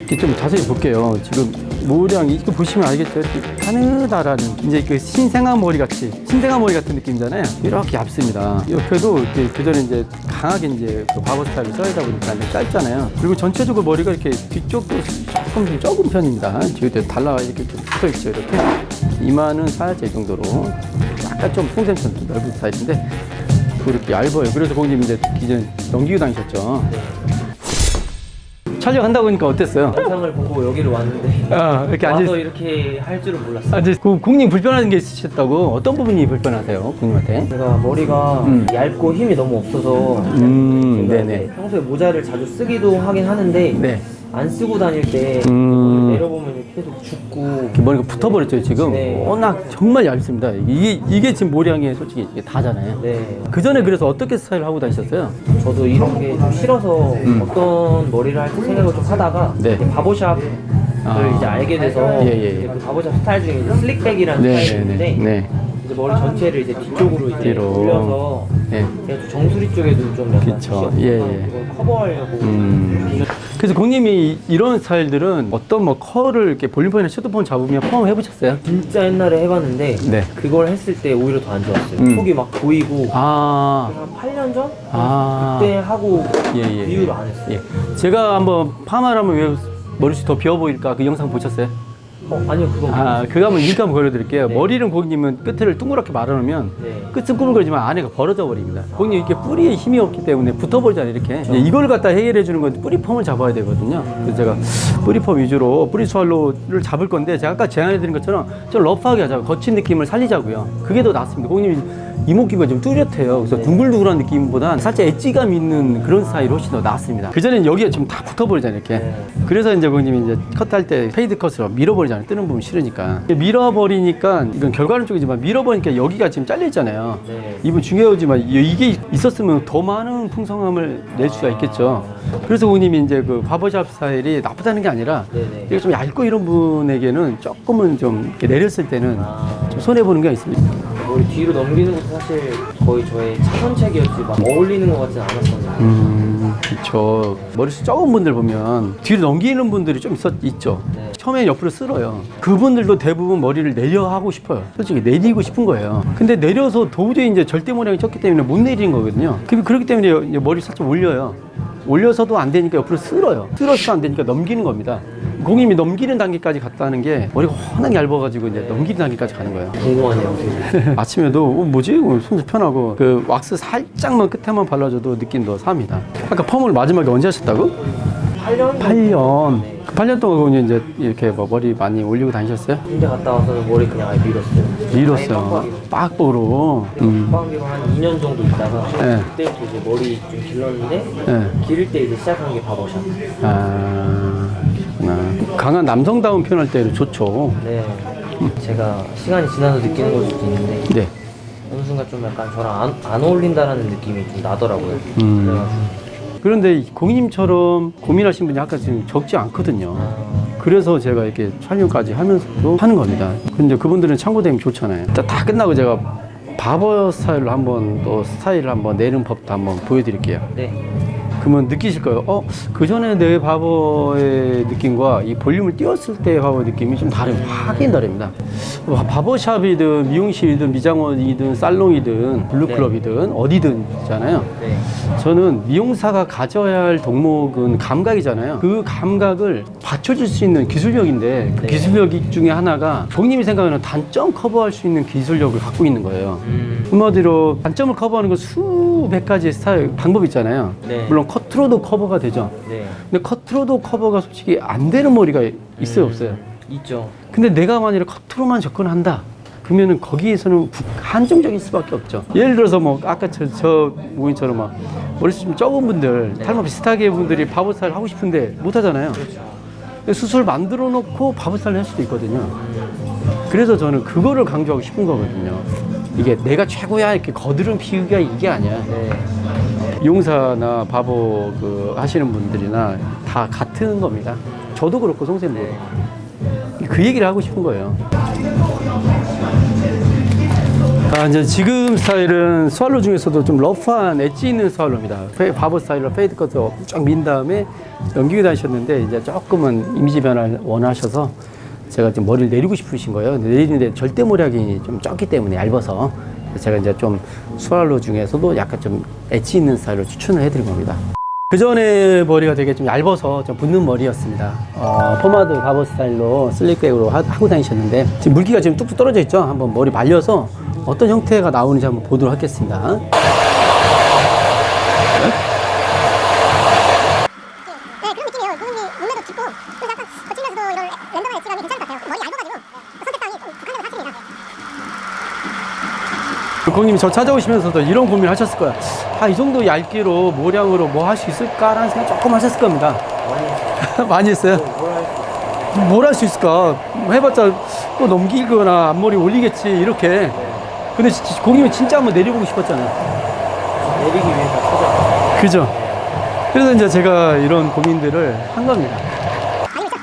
이렇게 좀 자세히 볼게요. 지금 모양 이렇게 보시면 알겠죠. 가느다라는 이제 그 신생아 머리 같이 신생아 머리 같은 느낌이잖아요. 이렇게 얇습니다. 옆에도 이렇게 그전에 이제 강하게 이제 그 바보 스타일을 써야다 보니까 짧잖아요. 그리고 전체적으로 머리가 이렇게 뒤쪽도 조금 좀 적은 편입니다. 뒤에 달라 이렇게 좀 붙어 있죠. 이렇게 이마는 이 정도로 약간 좀 풍선처럼 좀 넓은 스타일인데 그렇게 얇아요. 그래서 고객님 이제 기존 넘기고 다니셨죠. 촬영한다고 하니까 어땠어요? 영상을 보고 여기를 왔는데 아, 이렇게 앉아 와서 이렇게 할 줄은 몰랐어요. 아, 이제 그 국님 불편한 게 있으셨다고 어떤 부분이 불편하세요, 국님한테? 제가 머리가 음. 얇고 힘이 너무 없어서 음, 제가 네네. 이제 평소에 모자를 자주 쓰기도 하긴 하는데 네. 안 쓰고 다닐 때 음. 내려보면 계속 죽고 머리가 붙어버렸죠, 지금. 네. 워낙 정말 얇습니다. 이게, 이게 지금 모량이 솔직히 이게 다잖아요. 네 그 전에 그래서 어떻게 스타일 하고 다니셨어요? 저도 이런 게 좀 싫어서 어떤 머리를 할지 생각을 좀 하다가 음. 네. 이제 바보샵을 아. 이제 알게 돼서 예, 예. 이제 그 바보샵 스타일 중에 이제 슬릭백이라는 네, 스타일이 네, 있는데 네. 네. 이제 머리 전체를 이제 뒤쪽으로 이제 뒤로. 돌려서 네. 제가 또 정수리 쪽에도 좀 약간 그쵸. 숱이 예, 예. 그걸 커버하려고 음. 그래서 국님이 이런 스타일들은 어떤 뭐 컬을 이렇게 볼륨폰이나 셔도폰 잡으면 펌 해보셨어요? 진짜 옛날에 해봤는데 네. 그걸 했을 때 오히려 더 안 좋았어요. 음. 속이 막 보이고 아. 한 8년 전? 아. 그때 하고 예, 예. 그 이후로 안 했어요. 예. 제가 한번 파마를 하면 왜 머리숱 더 비어 보일까 그 영상 보셨어요? 어, 아니요 그건 아, 그거 한번 링크 한번 걸어드릴게요. 네. 머리는 고객님은 끝을 둥그렇게 말아놓으면 네. 끝은 꾸물거리지만 안에가 벌어져 버립니다. 고객님 이렇게 뿌리에 힘이 없기 때문에 붙어버리잖아요, 이렇게. 이제 이걸 갖다 해결해 주는 건 뿌리펌을 잡아야 되거든요. 그래서 제가 뿌리펌 위주로 뿌리 스왈로를 잡을 건데 제가 아까 제안해 드린 것처럼 좀 러프하게 하자고 거친 느낌을 살리자고요. 그게 더 낫습니다. 고객님 이 이목구가 좀 뚜렷해요. 그래서 둥글둥글한 느낌보단 살짝 엣지감 있는 그런 스타일이 훨씬 더 낫습니다. 그전에는 여기가 지금 다 붙어버리잖아요, 이렇게. 네. 그래서 이제 고객님이 이제 컷할 때 페이드 컷으로 밀어버리잖아요. 뜨는 부분 싫으니까. 밀어버리니까 이건 결과는 쪽이지만 밀어버리니까 여기가 지금 잘려 있잖아요. 네. 이분 중요하지만 이- 이게 있었으면 더 많은 풍성함을 낼 수가 있겠죠. 그래서 고객님이 이제 그 바버샵 스타일이 나쁘다는 게 아니라. 이게 좀 얇고 이런 분에게는 조금은 좀 이렇게 내렸을 때는 아. 좀 손해 보는 게 있습니다. 머리 뒤로 넘기는 것도 사실 거의 저의 차선책이었지 막 어울리는 것 같진 않았었는데 음, 그렇죠. 머리숱 적은 분들 보면 뒤로 넘기는 분들이 좀 있었, 있죠. 네. 처음에 옆으로 쓸어요. 그분들도 대부분 머리를 내려 하고 싶어요. 솔직히 내리고 싶은 거예요. 근데 내려서 도저히 이제 절대 모량이 적기 때문에 못 내리는 거거든요. 그- 그렇기 때문에 이제 머리 살짝 올려요. 올려서도 안 되니까 옆으로 쓸어요. 쓸어서도 안 되니까 넘기는 겁니다. 공임이 넘기는 단계까지 갔다는 게 머리가 워낙 얇아가지고 이제 넘기는 단계까지 가는 거예요. 궁금하네요 되게. 아침에도 어, 뭐지? 어, 손도 편하고 그 왁스 살짝만 끝에만 발라줘도 느낌 더 삽니다. 아까 펌을 마지막에 언제 하셨다고? 8년? 8년. 그 8년 동안 그냥 이제 이렇게 뭐 머리 많이 올리고 다니셨어요? 군대 갔다 와서는 머리 그냥 아예 밀었어요. 밀었어요. 빡보로. 음. 빡빡이로 한 2년 정도 있다가 네. 그때부터 이제 머리 좀 길렀는데 네. 기를 때 이제 시작한 게 바보샵. 아, 그렇구나. 강한 남성다운 표현할 때는 좋죠. 네. 제가 시간이 지나서 느끼는 걸 수도 있는데 네. 어느 순간 좀 약간 저랑 안, 안 어울린다라는 느낌이 좀 나더라고요. 음. 그래가지고 그런데 고객님처럼 고민하신 분이 아까 지금 적지 않거든요. 그래서 제가 이렇게 촬영까지 하면서도 하는 겁니다. 근데 그분들은 참고되면 좋잖아요. 다, 다 끝나고 제가 바버 스타일로 한번 또 스타일을 한번 내는 법도 한번 보여드릴게요. 네. 그러면 느끼실 거예요. 어, 그 전에 내 바버의 느낌과 이 볼륨을 띄웠을 때의 바버 느낌이 좀 다른, 확인 다릅니다. 바- 바버샵이든 미용실이든 미장원이든 살롱이든 블루클럽이든 어디든 있잖아요. 네. 저는 미용사가 가져야 할 덕목은 감각이잖아요. 그 감각을 받쳐줄 수 있는 기술력인데 그 네. 기술력 중에 하나가 본인이 생각하는 단점 커버할 수 있는 기술력을 갖고 있는 거예요. 음. 한마디로 단점을 커버하는 건 수백 가지의 스타일 방법이 있잖아요. 네. 물론 커트로도 커버가 되죠. 네. 근데 커트로도 커버가 솔직히 안 되는 머리가 있어요, 음. 없어요? 있죠. 근데 내가 만약에 커트로만 접근한다. 그러면은 거기에서는 국- 한정적일 수밖에 없죠. 예를 들어서 뭐 아까 저, 저 모인처럼 막좀 적은 분들, 탈모 비슷하게 분들이 바보 스타일 하고 싶은데 못 하잖아요. 근데 수술 만들어 놓고 바보 스타일 할 수도 있거든요. 그래서 저는 그거를 강조하고 싶은 거거든요. 이게 내가 최고야 이렇게 거드름 피우기가 이게 아니야. 네. 용사나 바보 그 하시는 분들이나 다 같은 겁니다. 저도 그렇고 송쌤도 그 얘기를 하고 싶은 거예요. 아, 이제 지금 스타일은 스왈로 중에서도 좀 러프한 엣지 있는 스왈로입니다. 페- 바보 스타일로 페이드 컷을 쫙민 다음에 연기고 다니셨는데 이제 조금은 이미지 변화를 원하셔서 제가 지금 머리를 내리고 싶으신 거예요. 내리는데 절대 모략이 좀 적기 때문에 얇아서 제가 이제 좀 스왈로 중에서도 약간 좀 엣지 있는 스타일로 추천을 해드린 겁니다. 그 전에 머리가 되게 좀 얇아서 좀 붙는 머리였습니다. 어, 포마드 바버 스타일로 슬릭백으로 하, 고 다니셨는데 지금 물기가 지금 뚝뚝 떨어져 있죠. 한번 머리 말려서 어떤 형태가 나오는지 한번 보도록 하겠습니다. 네, 그런 느낌이에요. 눈이 눈매도 깊고 그래서 약간 거치면서도 이런 랜덤한 엣지감이 괜찮은 것 같아요. 머리 얇아가지고 선택사항이 좀 북한적인 사실입니다. 고객님이 저 찾아오시면서도 이런 고민을 하셨을 거야. 아, 이 정도 얇기로 모량으로 뭐 할 수 있을까라는 생각 조금 하셨을 겁니다. 많이 했어요. 뭘 할수 뭘할수 있을까? 뭐 해봤자 또 넘기거나 앞머리 올리겠지, 이렇게. 근데 고객님이 진짜 한번 내려보고 싶었잖아요. 내리기 위해서 찾아. 그죠? 그래서 이제 제가 이런 고민들을 한 겁니다. 아니죠.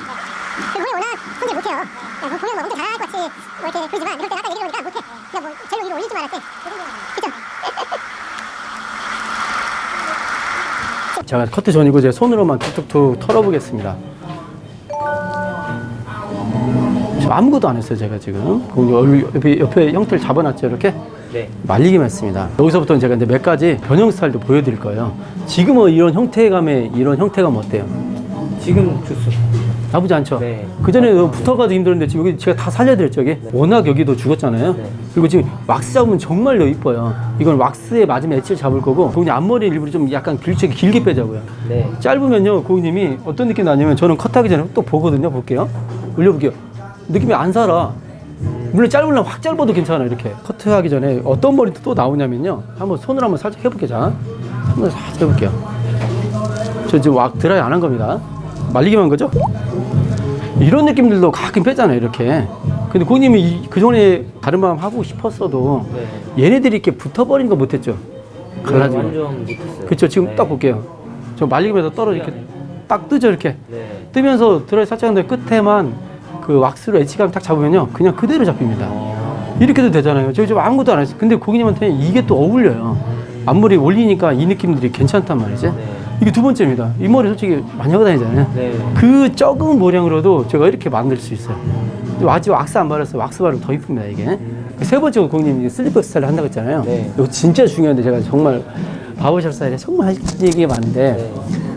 그 공연 워낙 손질 못해요. 야, 그 공연 뭐 엄청 잘할 것 같이 뭐 이렇게 그러지만 이럴 때 아까 얘기 들어보니까 못해. 그냥 뭐 젤로 위로 올릴 줄 알았지. 그죠? 제가 커트 전이고 제 손으로만 툭툭툭 털어보겠습니다. 아무것도 안 했어요, 제가 지금. 옆에, 옆에 형태를 잡아놨죠, 이렇게. 네. 말리기만 했습니다. 여기서부터 제가 이제 몇 가지 변형 스타일도 보여드릴 거예요. 지금은 이런 형태감의 이런 형태감 어때요? 지금 주스. 나쁘지 않죠? 네. 그 전에 붙어가지고 힘들었는데 지금 여기 제가 다 살려드렸죠, 여기? 워낙 여기도 죽었잖아요. 네. 그리고 지금 왁스 잡으면 정말로 이뻐요. 이건 왁스에 맞으면 엣지를 잡을 거고, 고객님 앞머리 일부러 좀 약간 길게, 길게 빼자고요. 네. 짧으면요, 고객님이 어떤 느낌 나냐면 저는 컷하기 전에 또 보거든요. 볼게요. 올려볼게요. 느낌이 안 살아. 물론 짧으면 확 짧아도 괜찮아, 이렇게. 커트하기 전에 어떤 머리도 또 나오냐면요. 한번 손으로 한번 살짝 해볼게요. 자. 한번 살짝 해볼게요. 저 지금 왁 드라이 안 한 겁니다. 말리기만 한 거죠? 이런 느낌들도 가끔 빼잖아요, 이렇게. 근데 고객님이 이- 그 전에 다른 마음 하고 싶었어도 네. 얘네들이 이렇게 붙어버린 거 못했죠? 갈라지고. 완전 못했어요. 그렇죠. 지금 네. 딱 볼게요. 저 말리기면서 떨어져 이렇게 딱 뜨죠 이렇게 네. 뜨면서 드라이 살짝 한데 끝에만 그 왁스로 엣지감 딱 잡으면요 그냥 그대로 잡힙니다. 어. 이렇게도 되잖아요. 저희 좀 아무것도 안 했어요. 근데 고객님한테는 이게 또 어울려요. 앞머리 올리니까 이 느낌들이 괜찮단 말이지. 네. 이게 두 번째입니다. 이 머리 솔직히 많이 하고 다니잖아요. 네. 그 적은 모량으로도 제가 이렇게 만들 수 있어요. 아직 왁스 안 발랐어요. 왁스 바르면 더 이쁩니다, 이게. 그세 번째 고객님이 슬리퍼 스타일 한다고 했잖아요. 네. 이거 진짜 중요한데 제가 정말 바보샵 스타일에 정말 할 얘기가 많은데 네.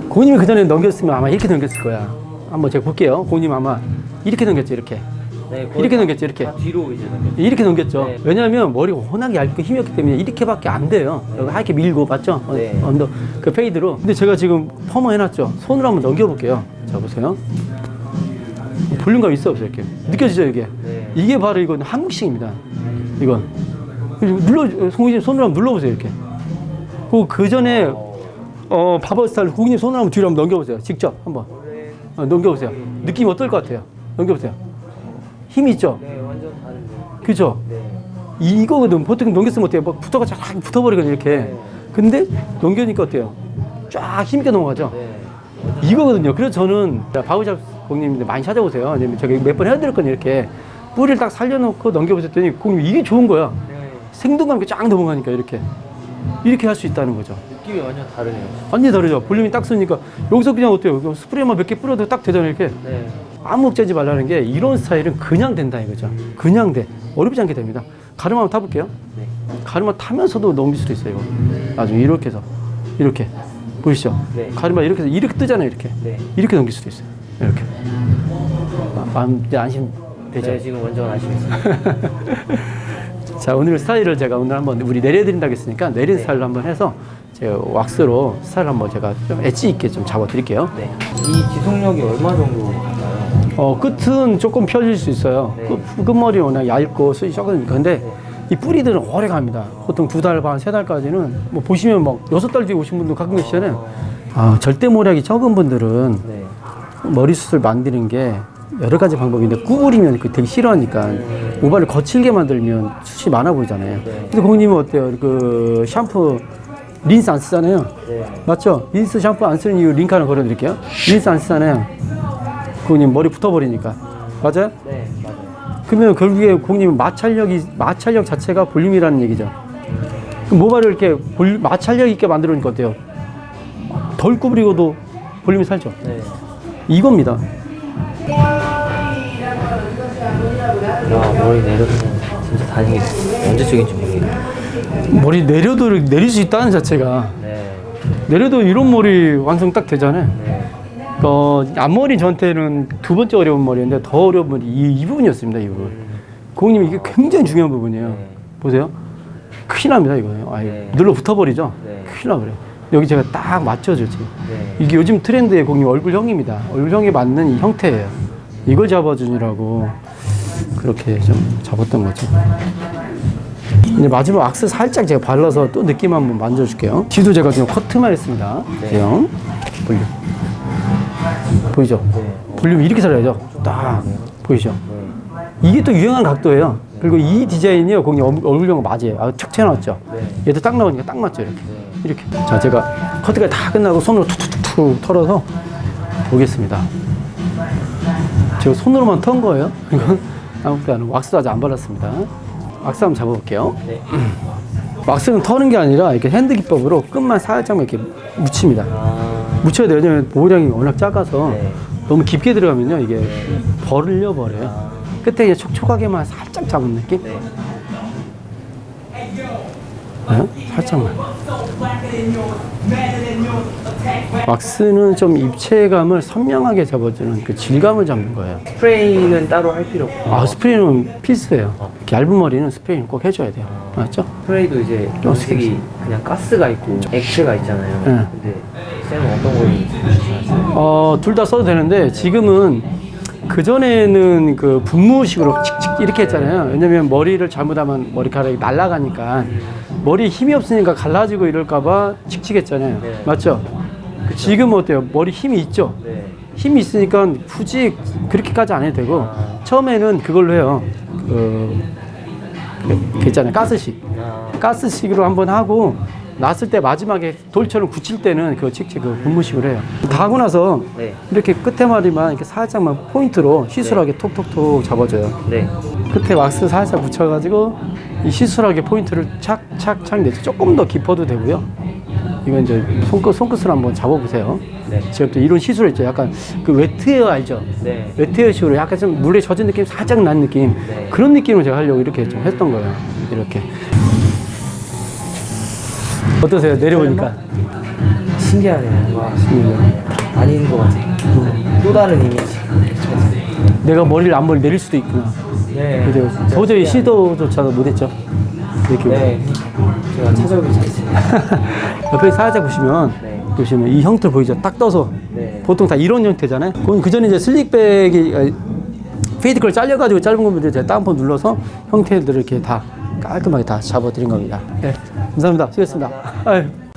고객님이 그 전에 넘겼으면 아마 이렇게 넘겼을 거야. 한번 제가 볼게요. 고객님 아마 이렇게 넘겼죠, 이렇게. 네. 이렇게 다- 넘겼죠, 이렇게. 다 뒤로 이제 넘겼죠. 이렇게 넘겼죠. 네. 왜냐하면 머리가 워낙 얇고 힘이 없기 때문에 이렇게밖에 안 돼요. 여기 하얗게 밀고 맞죠? 어, 네. 언더 그 페이드로. 근데 제가 지금 퍼머 해놨죠. 손으로 한번 넘겨볼게요. 자 보세요. 볼륨감 있어 없어요 이렇게 느껴지죠 이게? 네. 이게 바로 이건 한국식입니다. 이건 눌러 송이님 손으로 한번 눌러보세요 이렇게. 그그 전에 어 바버 스타일 고객님 손으로 한번 뒤로 한번 넘겨보세요. 직접 한번 어, 넘겨보세요. 느낌 어떨 것 같아요? 넘겨보세요. 힘이 있죠? 네. 완전 다른데. 그죠? 네. 이거거든. 보통 넘겼으면 어때요? 막 붙어가 쫙 붙어버리거든, 이렇게. 근데 넘겨니까 어때요? 쫙 힘있게 넘어가죠? 네. 이거거든요. 그래서 저는 바우샵 고객님들 많이 찾아오세요. 왜냐면 제가 몇 번 해드렸거든요, 이렇게. 뿌리를 딱 살려놓고 넘겨보셨더니 고객님 이게 좋은 거야. 네. 생동감 있게 쫙 넘어가니까 이렇게. 이렇게 할 수 있다는 거죠. 느낌이 완전 다르네요. 완전히 다르죠. 볼륨이 딱 쓰니까 여기서 그냥 어때요? 스프레이만 몇 개 뿌려도 딱 되잖아요, 이렇게. 네. 아무 억제하지 말라는 게 이런 스타일은 그냥 된다 이거죠. 그냥 돼. 어렵지 않게 됩니다. 가르마 한번 타볼게요. 네. 가르마 타면서도 넘길 수도 있어요, 이거. 나중에 이렇게 해서. 이렇게. 보이시죠? 네. 가르마 이렇게 해서 이렇게 뜨잖아요, 이렇게. 네. 이렇게 넘길 수도 있어요. 이렇게. 마- 마음 이제 안심 되죠? 네, 지금 완전 아시겠어요. 자, 오늘 스타일을 제가 오늘 한번 우리 내려드린다고 했으니까 내린 네. 스타일로 한번 해서 제가 왁스로 스타일 한번 제가 좀 엣지 있게 좀 잡아드릴게요. 네. 이 지속력이 얼마 정도? 어, 끝은 조금 펴질 수 있어요. 네. 끝, 끝머리 워낙 얇고 숱이 적으니까. 근데 네. 이 뿌리들은 오래 갑니다. 보통 두 달 반, 세 달까지는 뭐 보시면 막 여섯 달 뒤에 오신 분도 가끔 계시잖아요. 아, 절대 모략이 적은 분들은 네. 머리숱을 만드는 게 여러 가지 방법인데 구부리면 그 되게 싫어하니까 모발을 거칠게 만들면 숱이 많아 보이잖아요. 네. 근데 고객님은 어때요? 그 샴푸 린스 안 쓰잖아요. 네. 맞죠? 린스 샴푸 안 쓰는 이유 링크 하나 걸어드릴게요. 린스 안 쓰잖아요. 고객님 머리 붙어버리니까. 맞아요? 네. 맞아요. 그러면 결국에 고객님 마찰력이 마찰력 자체가 볼륨이라는 얘기죠. 모발을 이렇게 볼, 마찰력 있게 만들어 놓으니까 어때요? 덜 구부리고도 볼륨이 살죠. 네. 이겁니다. 야 머리 내려서 진짜 다행히 언제적인지 모르겠네. 머리 내려도 내릴 수 있다는 자체가 네. 내려도 이런 머리 완성 딱 되잖아요. 네. 어, 앞머리 저한테는 두 번째 어려운 머리인데 더 어려운 머리 이, 이 부분이었습니다. 이 부분. 고객님 이게 굉장히 중요한 부분이에요. 네. 보세요. 큰일 납니다 이거. 아예 네. 눌러 붙어버리죠. 네. 큰일 나버려. 여기 제가 딱 맞춰줘 지금. 네. 이게 요즘 트렌드의 고객님 얼굴형입니다. 얼굴형에 맞는 이 형태예요. 이걸 잡아주느라고 그렇게 좀 잡았던 거죠. 이제 마지막 악스 살짝 제가 발라서 또 느낌 한번 만져줄게요. 뒤도 제가 지금 커트만 했습니다. 네. 볼륨 보이죠? 네. 볼륨 이렇게 살려야죠. 딱 보이죠? 네. 이게 또 유행한 각도예요. 그리고 이 디자인이요, 거기 얼- 얼굴형 맞아요. 아, 툭 튀어나왔죠. 네. 얘도 딱 나오니까 딱 맞죠, 이렇게. 네. 이렇게. 자, 제가 커트가 다 끝나고 손으로 툭툭툭툭 털어서 보겠습니다. 제가 손으로만 턴 거예요. 이건 아무것도 안 하고 왁스도 아직 안 발랐습니다. 왁스 한번 잡아볼게요. 네. 왁스는 터는 게 아니라 이렇게 핸드 기법으로 끝만 살짝만 이렇게 묻힙니다. 아. 묻혀야 돼요. 왜냐면 모량이 워낙 작아서 네. 너무 깊게 들어가면요 이게 버를려 버려요. 아. 끝에 이제 촉촉하게만 살짝 잡은 느낌? 네. 네? 살짝만. 왁스는 좀 입체감을 선명하게 잡아주는 그 질감을 잡는 거예요. 스프레이는 따로 할 필요 없고. 아 스프레이는 필수예요. 이렇게 얇은 머리는 스프레이는 꼭 해줘야 돼요. 맞죠? 스프레이도 이제 좀 염색이 그냥 가스가 있고 액체가 있잖아요. 네. 근데 쌤은 어떤 걸? 어, 둘 다 써도 되는데 지금은 그 전에는 그 분무식으로 칙칙 이렇게 했잖아요. 왜냐면 머리를 잘못하면 머리카락이 날아가니까 머리에 힘이 없으니까 갈라지고 이럴까봐 칙칙했잖아요. 네. 맞죠? 지금 어때요? 머리 힘이 있죠? 네. 힘이 있으니까 굳이 그렇게까지 안 해도 되고 아. 처음에는 그걸로 해요. 그, 그 있잖아요. 가스식. 아. 가스식으로 한번 하고 났을 때 마지막에 돌처럼 굳힐 때는 그 직접 그 분무식으로 해요. 다 하고 나서 네. 이렇게 끝에 마디만 이렇게 살짝만 포인트로 시술하게 톡톡톡 잡아줘요. 네. 끝에 왁스 살짝 묻혀가지고 이 시술하게 포인트를 착착착 내죠. 조금 더 깊어도 되고요. 이건 이제 손끝 손끝으로 한번 잡아보세요. 네. 제가 또 이런 시술 있죠. 약간 그 웨트웨어 알죠? 네. 웨트웨어 식으로 약간 좀 물에 젖은 느낌 살짝 난 느낌 네. 그런 느낌으로 제가 하려고 이렇게 좀 했던 거예요. 이렇게 어떠세요? 내려보니까 신기하네요. 와, 음, 아닌 것 같아요. 또 다른 이미지. 내가 머리를 앞머리 내릴 수도 있구나. 네. 그죠? 진짜 도저히 신기하네요. 시도조차도 못했죠. 이렇게 네. 제가 찾아보기 잘했습니다. 옆에 살짝 보시면 네. 보시면 이 형태 보이죠? 딱 떠서 네. 보통 다 이런 형태잖아요. 그건 그 전에 이제 슬릭백이 아, 페이드 걸 잘려가지고 짧은 건데 제가 다운펌 눌러서 형태들을 이렇게 다 깔끔하게 다 잡아드린 겁니다. 네, 감사합니다. 수고했습니다. 아유.